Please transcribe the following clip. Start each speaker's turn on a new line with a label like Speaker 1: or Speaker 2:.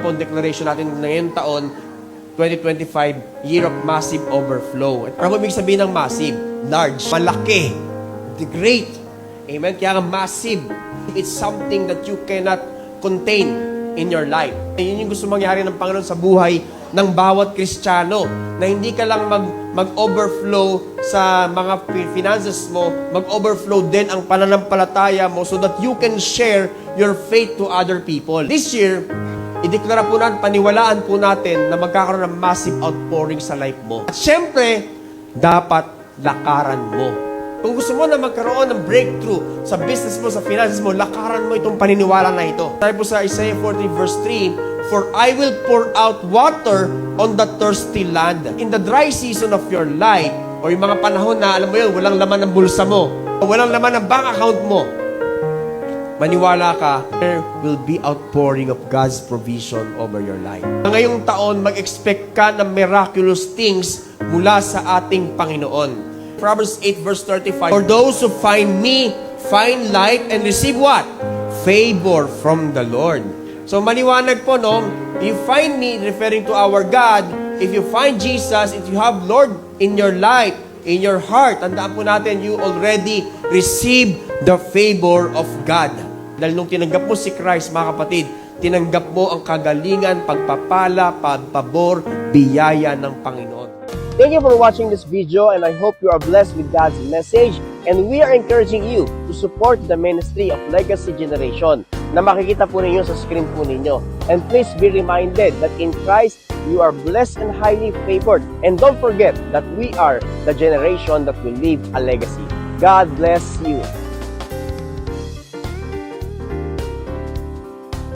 Speaker 1: po ang declaration natin ngayong taon, 2025, year of massive overflow. At ano ibig sabihin ng massive? Large, malaki, the great. Amen? Kaya massive, it's something that you cannot contain in your life. Yun yung gusto mangyari ng Panginoon sa buhay ng bawat Kristiyano na hindi ka lang mag, mag-overflow sa mga fi- finances mo, mag-overflow din ang pananampalataya mo so that you can share your faith to other people. This year, ideklara po natin, paniwalaan po natin na magkakaroon ng massive outpouring sa life mo. At syempre, dapat lakaran mo. Kung gusto mo na magkaroon ng breakthrough sa business mo, sa finances mo, lakaran mo itong paniniwala na ito. Tayo po sa Isaiah 40 verse 3, For I will pour out water on the thirsty land. In the dry season of your life, o yung mga panahon na, alam mo yun, walang laman ng bulsa mo, walang laman ng bank account mo, maniwala ka, there will be outpouring of God's provision over your life. Ngayong taon, mag-expect ka ng miraculous things mula sa ating Panginoon. Proverbs 8 verse 35, For those who find me, find light and receive what? Favor from the Lord. So maliwanag po, no? You find me, referring to our God, if you find Jesus, if you have Lord in your life, in your heart, tandaan po natin, you already receive the favor of God. Dahil nung tinanggap mo si Christ, mga kapatid, tinanggap mo ang kagalingan, pagpapala, pagpabor, biyaya ng Panginoon. Thank you for watching this video and I hope you are blessed with God's message and we are encouraging you to support the ministry of Legacy Generation na makikita po ninyo sa screen po ninyo. And please be reminded that in Christ, you are blessed and highly favored. And don't forget that we are the generation that will leave a legacy. God bless you.